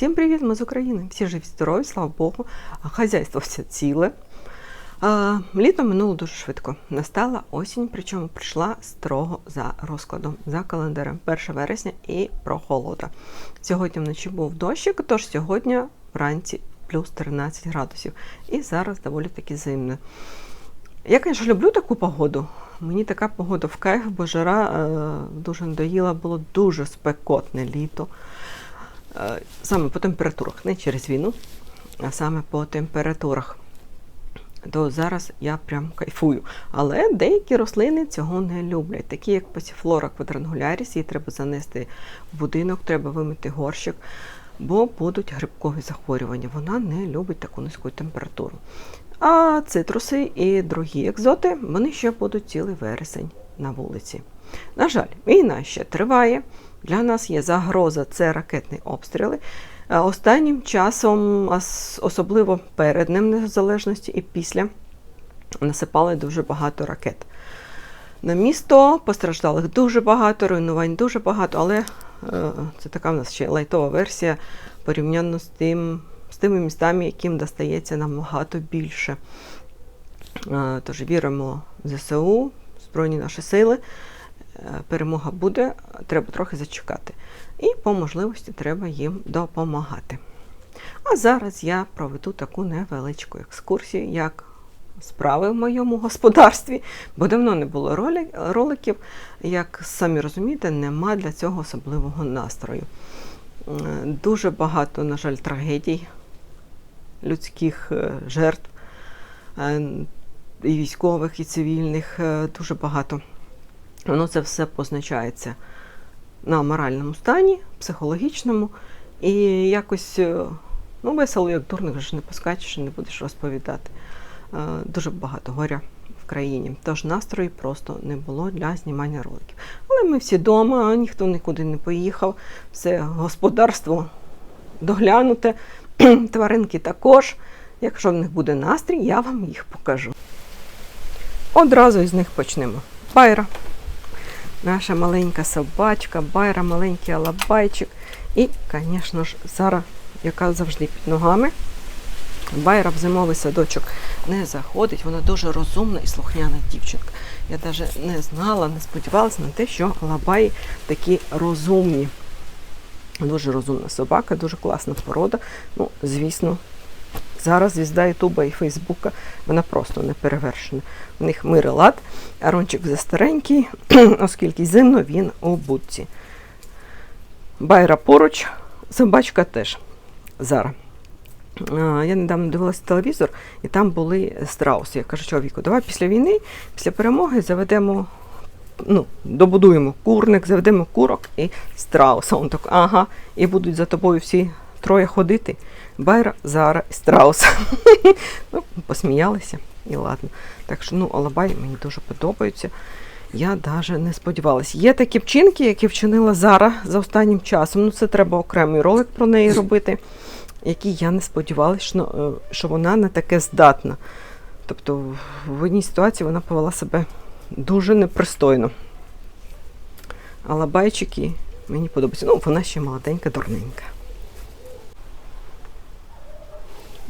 Всім привіт, ми з України. Всі живі, здорові, слава Богу. Хазяйство все ціле. Літо минуло дуже швидко. Настала осінь, причому прийшла строго за розкладом, за календарем 1 вересня і прохолода. Сьогодні вночі був дощик, тож сьогодні вранці плюс 13 градусів. І зараз доволі таки зимно. Я, звісно, люблю таку погоду. Мені така погода в кайф, бо жара е, дуже надоїла, було дуже спекотне літо. Е, саме по температурах, не через війну, а саме по температурах. То зараз я прям кайфую. Але деякі рослини цього не люблять. Такі як пасіфлора квадрангуляріс, її треба занести в будинок, треба вимити горщик, бо будуть грибкові захворювання. Вона не любить таку низьку температуру. А цитруси і другі екзоти, вони ще будуть цілий вересень на вулиці. На жаль, війна ще триває. Для нас є загроза це ракетні обстріли. Е, Останнім часом, особливо перед Днем Незалежності і після, насипали дуже багато ракет. На місто постраждалих дуже багато, руйнувань дуже багато, але е, це така в нас ще лайтова версія порівняно з тим, з тими містами, яким достається набагато більше. Е, Тож віримо в ЗСУ, Збройні наші сили. Перемога буде, треба трохи зачекати. І по можливості треба їм допомагати. А зараз я проведу таку невеличку екскурсію, як справи в моєму господарстві, бо давно не було роликів. Як самі розумієте, нема для цього особливого настрою. Дуже багато, на жаль, трагедій, людських е, жертв, е, і військових, і цивільних, е, дуже багато. Воно це все позначається на моральному стані, психологічному, і якось е, ну, весело, як дурник, вже не поскачеш і не будеш розповідати. Е, Дуже багато горя в країні. Тож настрою просто не було для знімання роликів. Але ми всі вдома, ніхто нікуди не поїхав, все господарство доглянуте, тваринки також. Якщо в них буде настрій, я вам їх покажу. Одразу із них почнемо. Байра. Наша маленька собачка, байра, маленький алабайчик. І, звісно ж, Зара, яка завжди під ногами. Байра в зимовий садочок не заходить, вона дуже розумна і слухняна дівчинка. Я навіть не знала, не сподівалася на те, що алабаї такі розумні. Дуже розумна собака, дуже класна порода. Ну, звісно, зараз звізда Ютуба і Фейсбука, вона просто не перевершена. У них мир лад, а Рончик оскільки зимно він у будці. Байра поруч, собачка теж. Зара. Я недавно дивилася телевізор, і там були страуси. Я кажу, чоловіку, давай після війни, після перемоги заведемо, ну, добудуємо курник, заведемо курок і страуса. Он так, ага, і будуть за тобою всі троє ходити. Байра, Зара і страус. ну, посміялися і ладно. Так що, ну, алабай мені дуже подобаються. Я навіть не сподівалася. Є такі вчинки, які вчинила Зара за останнім часом. Ну, це треба окремий ролик про неї робити, який я не сподівалася, е, що вона не таке здатна. Тобто в одній ситуації вона повела себе дуже непристойно. Алабайчики мені подобаються. Ну, вона ще молоденька, дурненька.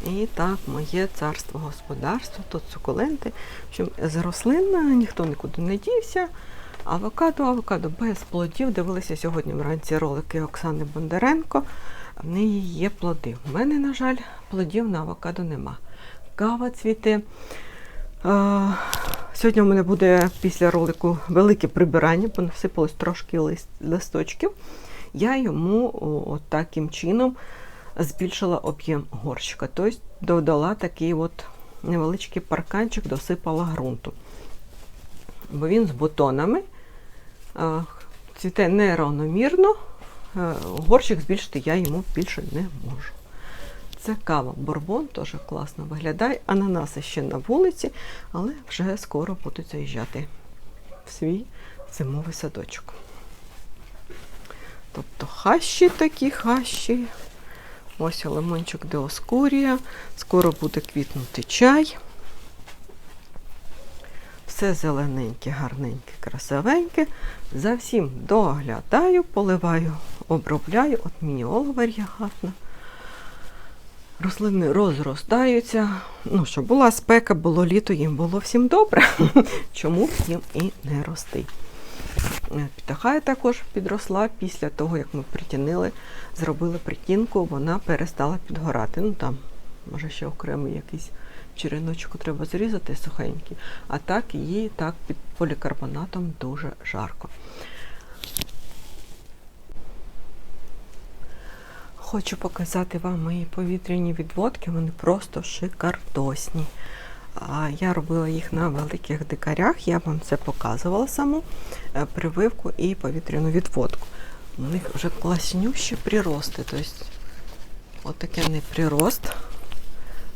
І так, моє царство господарство, тут сукуленти. В з рослин ніхто нікуди не дівся. Авокадо, авокадо без плодів. Дивилися сьогодні вранці ролики Оксани Бондаренко. В неї є плоди. У мене, на жаль, плодів на авокадо нема. Кава цвіте. Е, Сьогодні у мене буде після ролику велике прибирання, бо насипалось трошки лист, листочків. Я йому о, от таким чином збільшила об'єм горщика. Тобто додала такий от невеличкий парканчик, досипала ґрунту. Бо він з бутонами цвіте неравномірно. Горщик збільшити я йому більше не можу. Це кава Борбон, теж класно виглядає. Ананаси ще на вулиці, але вже скоро будуть заїжджати в свій зимовий садочок. Тобто хащі такі хащі. Ось лимончик Деоскурія. Скоро буде квітнути чай. Все зелененьке, гарненьке, красивеньке. За всім доглядаю, поливаю, обробляю. От мені олова гарна. Рослини розростаються. Ну, щоб була спека, було літо, їм було всім добре. Чому б їм і не рости? Е, Підахая також підросла після того, як ми притінили, зробили притінку, вона перестала підгорати. Ну там, може, ще окремий якийсь череночку треба зрізати сухенький. А так її так під полікарбонатом дуже жарко. Хочу показати вам мої повітряні відводки, вони просто шикардосні. Я робила їх на великих дикарях, я вам це показувала саму е, прививку і повітряну відводку. У них вже класнющі прирости. Тобто, отаке не прирост.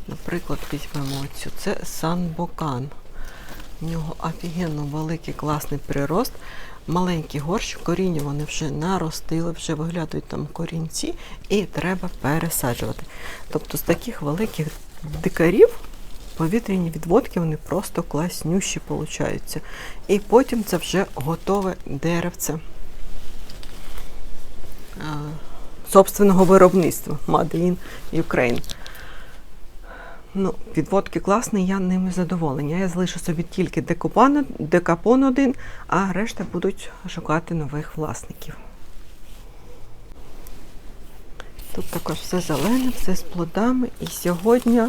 Наприклад, візьмемо оцю. Це Санбокан. У нього офігенно великий класний прирост. Маленький горщик, коріння вони вже наростили, вже виглядають там корінці, і треба пересаджувати. Тобто з таких великих дикарів повітряні відводки вони просто класнющі получаються. І потім це вже готове деревце собственного виробництва Made in Ukraine. Ну, відводки класні, я ними задоволена. Я залишу собі тільки декапон, декапон один, а решта будуть шукати нових власників. Тут також все зелене, все з плодами. І сьогодні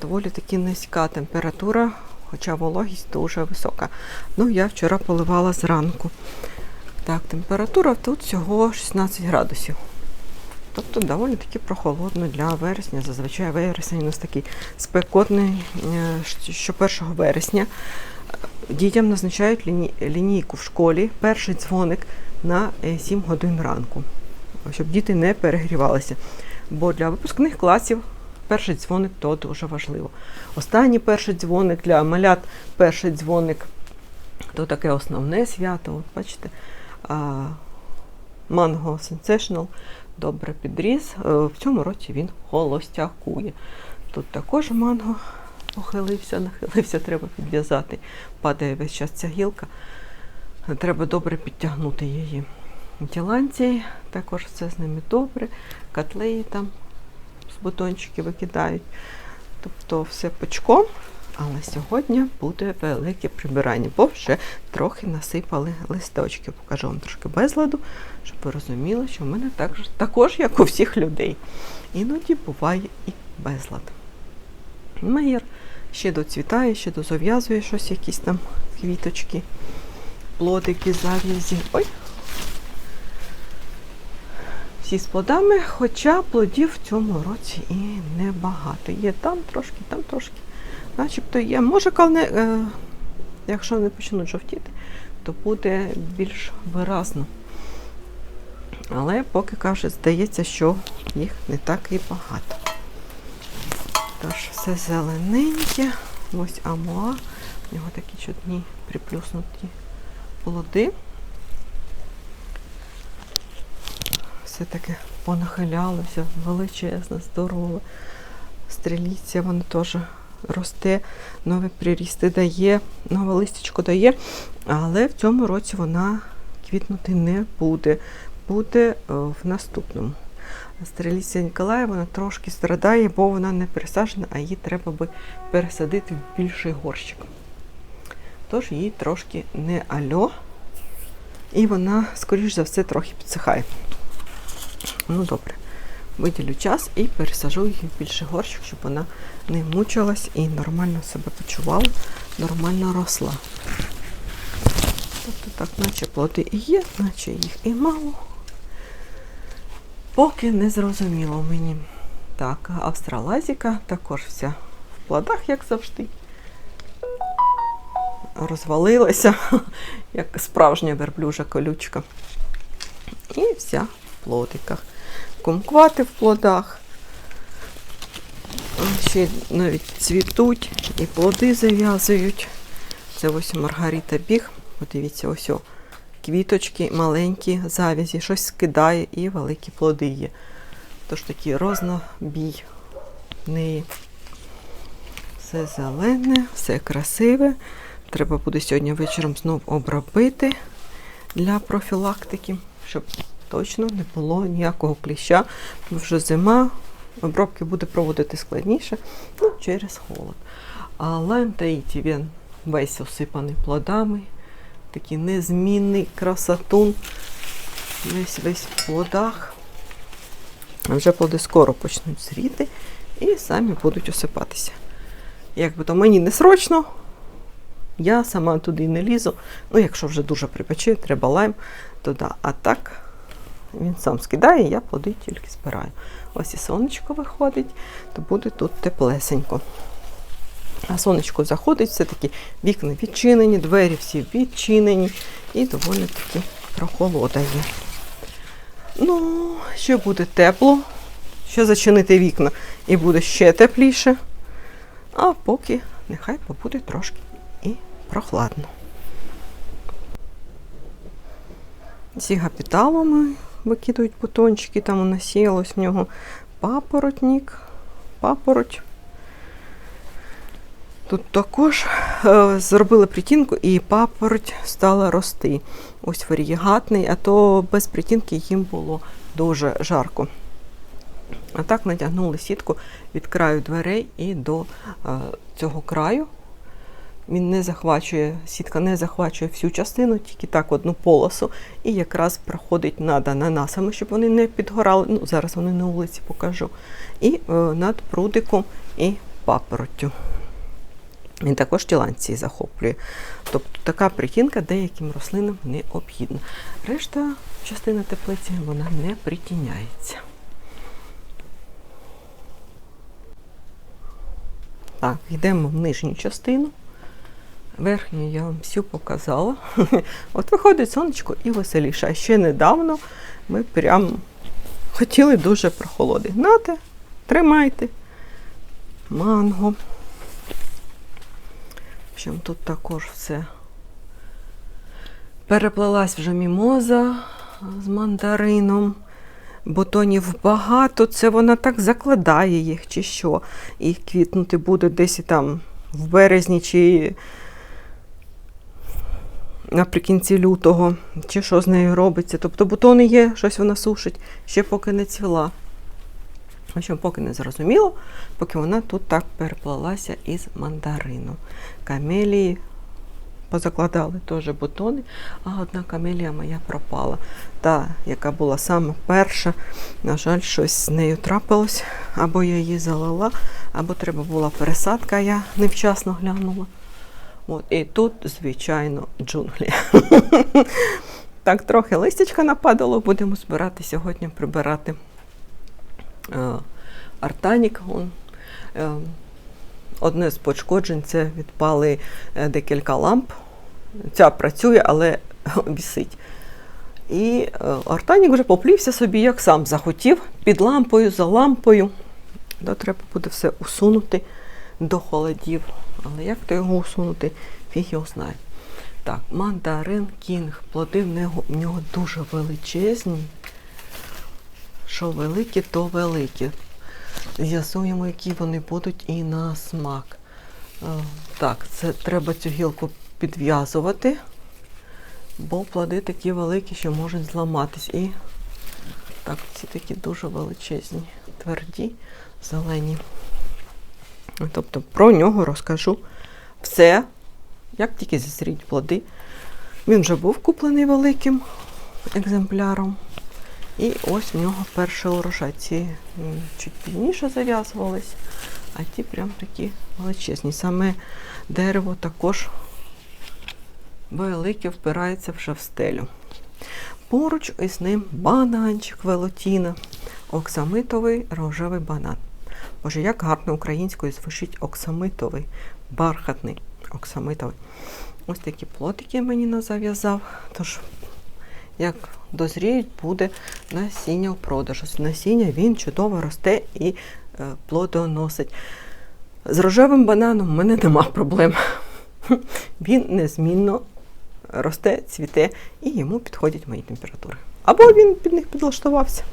доволі таки низька температура, хоча вологість дуже висока. Ну, я вчора поливала зранку. Так, температура тут всього 16 градусів. Тобто доволі таки прохолодно для вересня. Зазвичай вересень у нас такий спекотний, е, що 1 вересня дітям назначають ліні- лінійку в школі, перший дзвоник на е, 7 годин ранку, щоб діти не перегрівалися. Бо для випускних класів перший дзвоник то дуже важливо. Останній перший дзвоник для малят, перший дзвоник то таке основне свято. От бачите, Mango Sensational добре підріс. Е, В цьому році він холостякує. Тут також манго похилився, нахилився, треба підв'язати. Падає весь час ця гілка. Треба добре підтягнути її. Тіланці також все з ними добре. Котлеї там з бутончики викидають. Тобто все пучком. Але сьогодні буде велике прибирання, бо вже трохи насипали листочки. Покажу вам трошки безладу, щоб ви розуміли, що в мене також, також як у всіх людей. Іноді буває і безлад. Меєр ще доцвітає, ще дозав'язує щось, якісь там квіточки, плодики, зав'язі. Ой! Всі з плодами, хоча плодів в цьому році і небагато. Є там трошки, там трошки. Начебто є. Може, коли е, якщо не почнуть жовтіти, то буде більш виразно. Але поки каже, здається, що їх не так і багато. Тож, все зелененьке. Ось амуа. У нього такі чудні приплюснуті плоди. Все таке понахилялося, величезне, здорове. Стріліця, воно теж росте, нові прирісти дає, нове листячко дає, але в цьому році вона квітнути не буде. Буде е, в наступному. Стреліця Ніколая вона трошки страдає, бо вона не пересаджена, а її треба би пересадити в більший горщик. Тож їй трошки не альо, і вона, скоріш за все, трохи підсихає. Ну добре, виділю час і пересажу її в більший горщик, щоб вона не мучилась і нормально себе почувала, нормально росла. Тобто так, наче плоди і є, наче їх і мало. Поки не зрозуміло мені. Так, австралазіка також вся в плодах, як завжди. Розвалилася, як справжня верблюжа колючка. І вся плодиках. Кумквати в плодах. Ще навіть цвітуть і плоди зав'язують. Це ось Маргарита біг. Подивіться, ось о, квіточки маленькі, завязі, щось скидає і великі плоди є. Тож такий рознобій в неї. Все зелене, все красиве. Треба буде сьогодні вечором знов обробити для профілактики, щоб точно не було ніякого кліща. Бо вже зима, обробки буде проводити складніше ну, через холод. А лайм він весь осипаний плодами, такий незмінний красотун, весь весь в плодах. Вже плоди скоро почнуть зріти і самі будуть осипатися. Якби то мені не срочно, я сама туди не лізу. Ну, якщо вже дуже припече, треба лайм, то да. А так він сам скидає, я плоди тільки збираю. Ось і сонечко виходить, то буде тут теплесенько. А сонечко заходить, все-таки вікна відчинені, двері всі відчинені і доволі таки прохолода є. Ну, ще буде тепло, ще зачинити вікна і буде ще тепліше. А поки нехай побуде трошки і прохладно. Ці гапіталами викидують бутончики, там у нас сіялось в нього папоротник, папороть. Тут також е, зробили притінку і папороть стала рости. Ось варігатний, а то без притінки їм було дуже жарко. А так натягнули сітку від краю дверей і до е, цього краю. Він не захвачує, сітка не захвачує всю частину, тільки так одну полосу, і якраз проходить над ананасами, щоб вони не підгорали. Ну, зараз вони на вулиці покажу. І е, над прудиком і папороттю. Він також ті ланці захоплює. Тобто така притінка деяким рослинам необхідна. Решта частина теплиці вона не притіняється. Так, йдемо в нижню частину. Верхню я вам всю показала. От виходить сонечко і веселіше. А ще недавно ми прям хотіли дуже прохолоди. Нате, тримайте. Манго. В тут також все. Переплелась вже мімоза з мандарином. Бутонів багато, це вона так закладає їх, чи що. І квітнути буде десь там в березні, чи наприкінці лютого, чи що з нею робиться. Тобто бутони є, щось вона сушить, ще поки не цвіла. В общем, поки не зрозуміло, поки вона тут так переплелася із мандарином. Камелії позакладали теж бутони, а одна камелія моя пропала. Та, яка була саме перша, на жаль, щось з нею трапилось. Або я її залила, або треба була пересадка, я невчасно глянула. От, і тут, звичайно, джунглі. так, трохи листячка нападало, будемо збирати сьогодні, прибирати е, артанік. Он, е, Одне з пошкоджень це відпали е, декілька ламп. Ця працює, але вісить. І е, Артанік вже поплівся собі, як сам захотів, під лампою, за лампою. То треба буде все усунути до холодів. Але як то його усунути, фіг його знає. Так, мандарин кінг. Плоди в нього, в нього дуже величезні. Що великі, то великі. З'ясуємо, які вони будуть і на смак. Е, Так, це треба цю гілку підв'язувати, бо плоди такі великі, що можуть зламатись. І так, ці такі дуже величезні, тверді, зелені. Тобто про нього розкажу все, як тільки зісріть плоди. Він вже був куплений великим екземпляром. І ось в нього перший урожай. Ці чуть пізніше зав'язувались, а ті прям такі величезні. Саме дерево також велике впирається вже в стелю. Поруч із ним бананчик велотіна, оксамитовий рожевий банан. Боже, як гарно українською звучить оксамитовий, бархатний оксамитовий. Ось такі плотики мені назав'язав. Тож, як дозріють, буде насіння в продажу. З насіння він чудово росте і е, плодоносить. З рожевим бананом в мене нема проблем. Він незмінно росте, цвіте і йому підходять мої температури. Або він під них підлаштувався.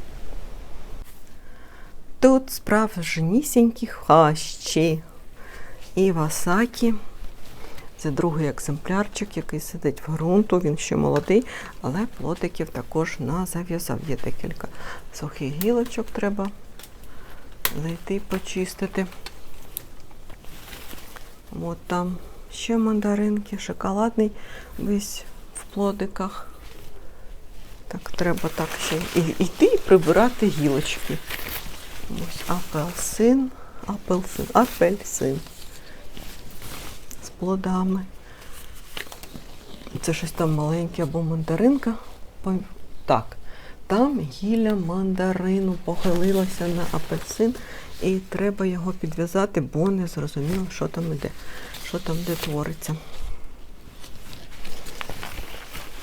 Тут справжнісінькі хащі. І васакі. Це другий екземплярчик, який сидить в ґрунту, він ще молодий, але плодиків також на зав'язав. Є декілька сухих гілочок треба зайти почистити. От там ще мандаринки, шоколадний весь в плодиках. Так, треба так ще і йти і прибирати гілочки. Ось апельсин, апельсин, апельсин з плодами. Це щось там маленьке або мандаринка. Так, там гілля мандарину похилилося на апельсин, і треба його підв'язати, бо не зрозуміло, що там іде, що там де твориться.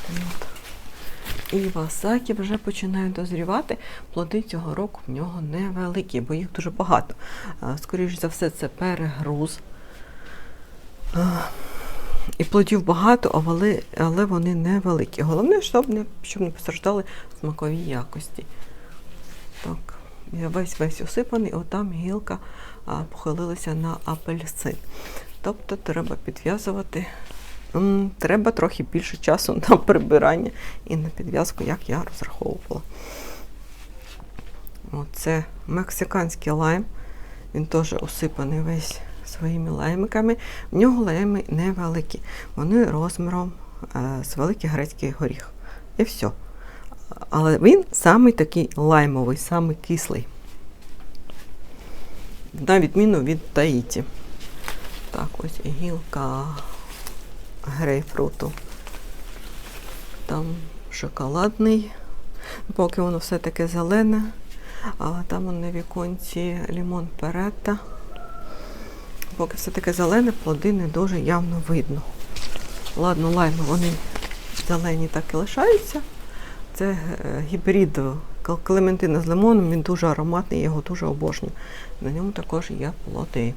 От. І васакі вже починають дозрівати. Плоди цього року в нього невеликі, бо їх дуже багато. А, Скоріш за все, це перегруз. І плодів багато, але, вони невеликі. Головне, щоб не, щоб не постраждали смакові якості. Так, весь весь осипаний, отам гілка похилилася на апельсин. Тобто треба підв'язувати. Треба трохи більше часу на прибирання і на підв'язку, як я розраховувала. Оце мексиканський лайм. Він теж осипаний весь своїми лаймиками. В нього лайми невеликі. Вони розміром е, з великий грецький горіх. І все. Але він самий такий лаймовий, самий кислий. На відміну від Таїті. Так, ось гілка грейпфруту. Там шоколадний, поки воно все таке зелене. А там на віконці лімон перетта. Поки все таке зелене, плоди не дуже явно видно. Ладно, лайми, вони зелені так і лишаються. Це е, гібрид клементина з лимоном, він дуже ароматний, я його дуже обожнюю. На ньому також є плоди.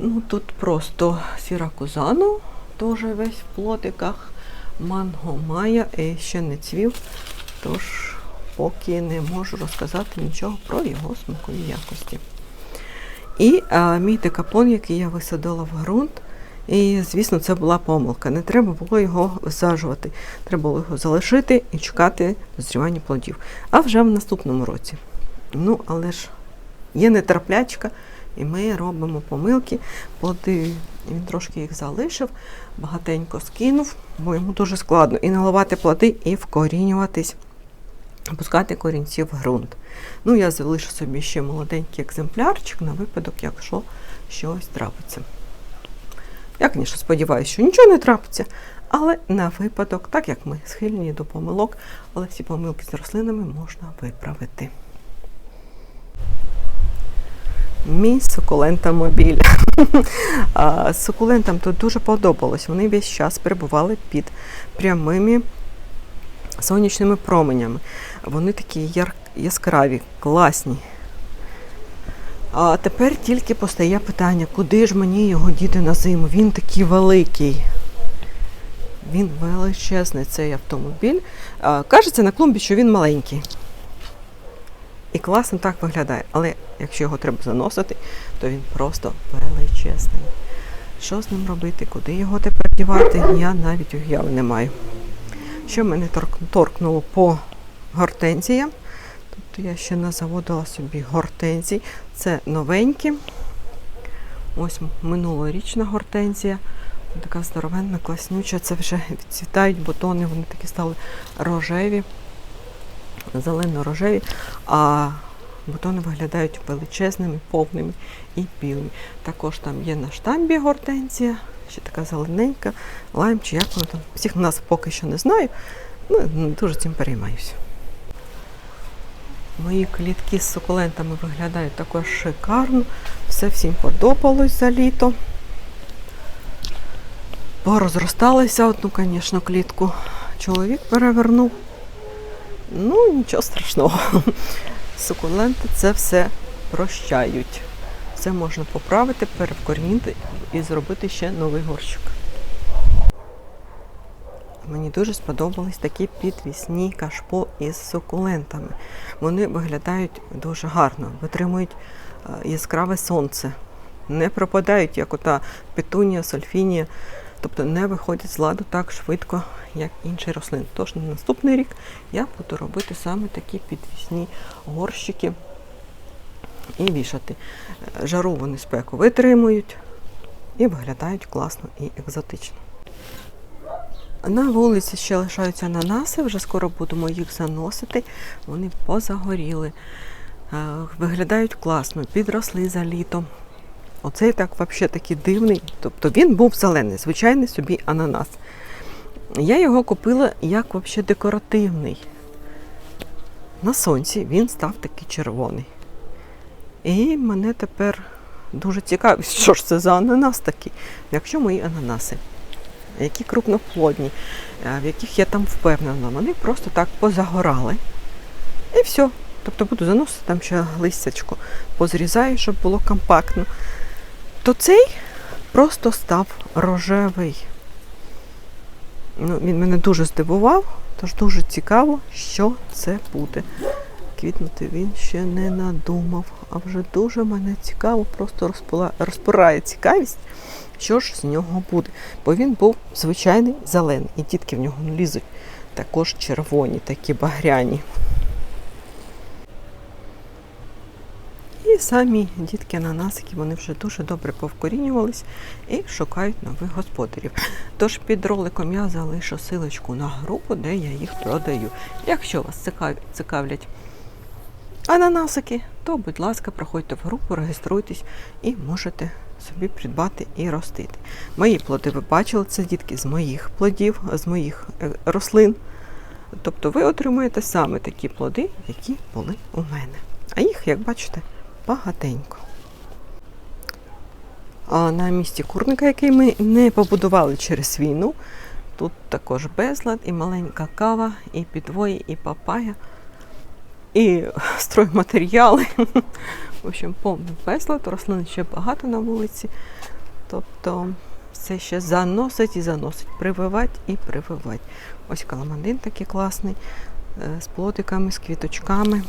Ну, тут просто сіракузану, теж весь в плотиках. Манго має, і ще не цвів, тож поки не можу розказати нічого про його смакові якості. І а, мій декапон, який я висадила в ґрунт, і, звісно, це була помилка. Не треба було його висаджувати. Треба було його залишити і чекати дозрівання плодів. А вже в наступному році. Ну, але ж є нетраплячка, і ми робимо помилки. Плоди він трошки їх залишив, багатенько скинув, бо йому дуже складно і наливати плоди, і вкорінюватись, пускати корінці в ґрунт. Ну, я залишу собі ще молоденький екземплярчик на випадок, якщо щось трапиться. Я, звісно, сподіваюся, що нічого не трапиться, але на випадок, так як ми схильні до помилок, але всі помилки з рослинами можна виправити. Мій сукулентомобіль. А, Сукулентам тут дуже подобалось. Вони весь час перебували під прямими сонячними променями. Вони такі яр... яскраві, класні. А тепер тільки постає питання, куди ж мені його діти на зиму? Він такий великий. Він величезний цей автомобіль. А, кажеться на клумбі, що він маленький. І класно так виглядає. Але якщо його треба заносити, то він просто величезний. Що з ним робити? Куди його тепер дівати? Я навіть уяви не маю. Що мене торкнуло по гортензіям? Тобто я ще не заводила собі гортензій. Це новенькі. Ось минулорічна гортензія. Така здоровенна, класнюча. Це вже відцвітають бутони, вони такі стали рожеві, зелено-рожеві, а бутони виглядають величезними, повними і білими. Також там є на штамбі гортензія, ще така зелененька, лайм чи як вона там. Всіх нас поки що не знаю. Ну, дуже цим переймаюся. Мої клітки з сукулентами виглядають також шикарно. Все всім подобалось за літо. Порозросталися одну, звісно, клітку. Чоловік перевернув. Ну, нічого страшного. Сукуленти це все прощають. Все можна поправити, перевкорінити і зробити ще новий горщик. Мені дуже сподобались такі підвісні кашпо із сукулентами. Вони виглядають дуже гарно, витримують е, яскраве сонце, не пропадають, як ота петунія, сольфінія, тобто не виходять з ладу так швидко, як інші рослини. Тож на наступний рік я буду робити саме такі підвісні горщики і вішати. Жару вони спеку витримують і виглядають класно і екзотично. На вулиці ще лишаються ананаси, вже скоро будемо їх заносити. Вони позагоріли, е, виглядають класно, підросли за літом. Оцей так взагалі такий дивний. Тобто він був зелений, звичайний собі ананас. Я його купила як взагалі декоративний. На сонці він став такий червоний. І мене тепер дуже цікавить, що ж це за ананас такий. Якщо мої ананаси, які крупноплодні, е, в яких я там впевнена, вони просто так позагорали. І все. Тобто буду заносити там ще листячко, позрізаю, щоб було компактно. То цей просто став рожевий. Ну, він мене дуже здивував, тож дуже цікаво, що це буде. Квітнути він ще не надумав, а вже дуже мене цікаво, просто розпила- розпирає цікавість, що ж з нього буде. Бо він був звичайний зелений, і дітки в нього лізуть також червоні, такі багряні. І самі дітки ананасики, вони вже дуже добре повкорінювались і шукають нових господарів. Тож під роликом я залишу силочку на групу, де я їх продаю. Якщо вас цікавлять ананасики, то, будь ласка, проходьте в групу, реєструйтесь і можете собі придбати і ростити. Мої плоди ви бачили, це дітки з моїх плодів, з моїх е, рослин. Тобто ви отримуєте саме такі плоди, які були у мене. А їх, як бачите, багатенько. А на місці курника, який ми не побудували через війну, тут також безлад, і маленька кава, і підвої, і папая, і стройматеріали. В общем, повний безлад, рослин ще багато на вулиці. Тобто все ще заносить і заносить, прививать і прививать. Ось каламандин такий класний, е, з плодиками, з квіточками.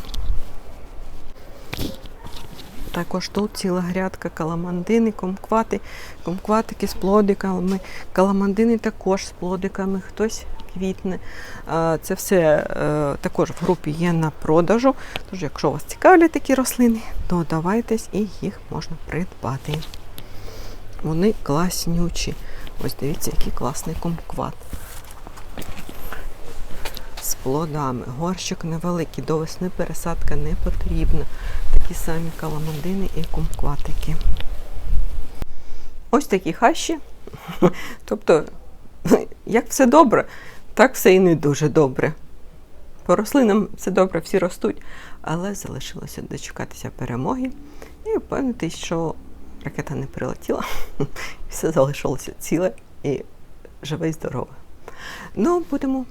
Також тут ціла грядка каламандини, комквати, комкватики з плодиками, каламандини також з плодиками, хтось квітне. Це все е, також в групі є на продажу. Тож, якщо вас цікавлять такі рослини, то давайтесь і їх можна придбати. Вони класнючі. Ось дивіться, який класний комкват. З плодами. Горщик невеликий, до весни пересадка не потрібна. Такі самі каламандини і кумкватики. Ось такі хащі. Тобто, як все добре, так все і не дуже добре. По рослинам все добре, всі ростуть, але залишилося дочекатися перемоги і впевнитись, що ракета не прилетіла, все залишилося ціле і живе і здорове. Ну, будемо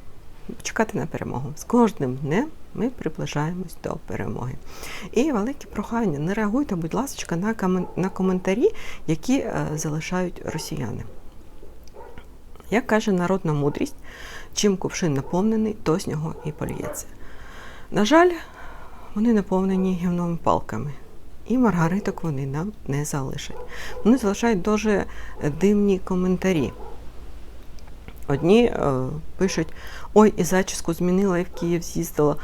чекати на перемогу. З кожним днем ми приближаємось до перемоги. І велике прохання, не реагуйте, будь ласка, на, коментарі, які е, залишають росіяни. Як каже народна мудрість, чим кувшин наповнений, то з нього і поліється. На жаль, вони наповнені гівними палками. І маргариток вони нам не залишать. Вони залишають дуже дивні коментарі. Одні е, пишуть: ой, і зачіску змінила, і в Київ з'їздила.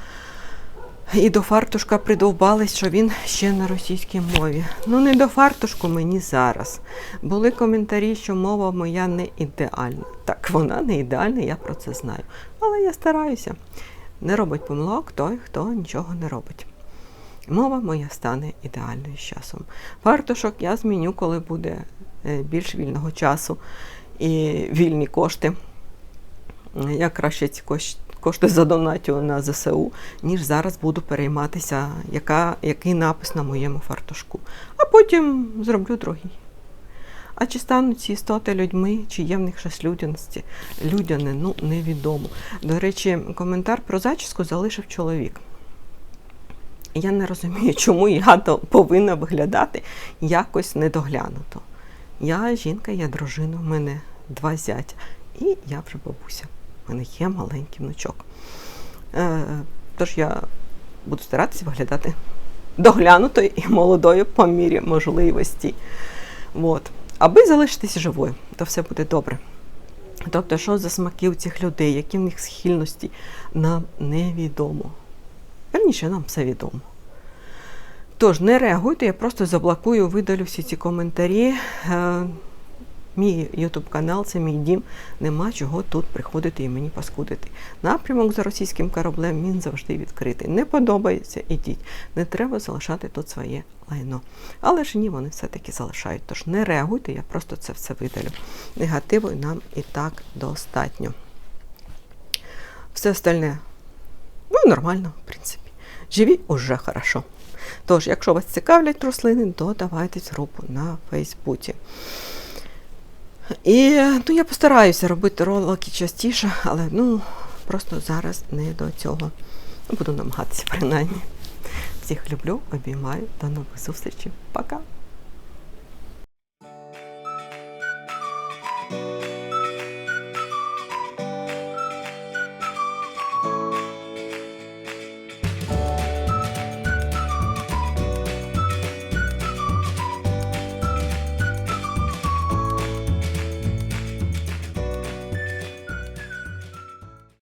І до фартушка придовбались, що він ще на російській мові. Ну, не до фартушку мені зараз. Були коментарі, що мова моя не ідеальна. Так, вона не ідеальна, я про це знаю. Але я стараюся. Не робить помилок той, хто нічого не робить. Мова моя стане ідеальною з часом. Фартушок я зміню, коли буде е, більш вільного часу і вільні кошти. Я краще ці кош- кошти задонатю на ЗСУ, ніж зараз буду перейматися, яка, який напис на моєму фартушку. А потім зроблю другий. А чи стануть ці істоти людьми, чи є в них щось людяності? Людяне, ну невідомо. До речі, коментар про зачіску залишив чоловік. Я не розумію, чому я повинна виглядати якось недоглянуто. Я жінка, я дружина, в мене два зятя, і я вже бабуся. У мене є маленький внучок. Е, тож я буду старатися виглядати доглянутою і молодою по мірі можливості. От. Аби залишитися живою, то все буде добре. Тобто, що за смаки у цих людей, які в них схильності, нам невідомо. Верніше, нам все відомо. Тож не реагуйте, я просто заблокую, видалю всі ці коментарі. Мій Ютуб канал, це мій дім. Нема чого тут приходити і мені паскудити. Напрямок за російським кораблем він завжди відкритий. Не подобається, ідіть. Не треба залишати тут своє лайно. Але ж ні, вони все-таки залишають. Тож не реагуйте, я просто це все видалю. Негативу нам і так достатньо. Все остальне, ну, нормально, в принципі. Живі уже хорошо. Тож, якщо вас цікавлять рослини, то давайте групу на Фейсбуці. І ну, я постараюся робити ролики частіше, але ну, просто зараз не до цього. Буду намагатися принаймні. Всіх люблю, обіймаю. До нових зустрічей. Пока!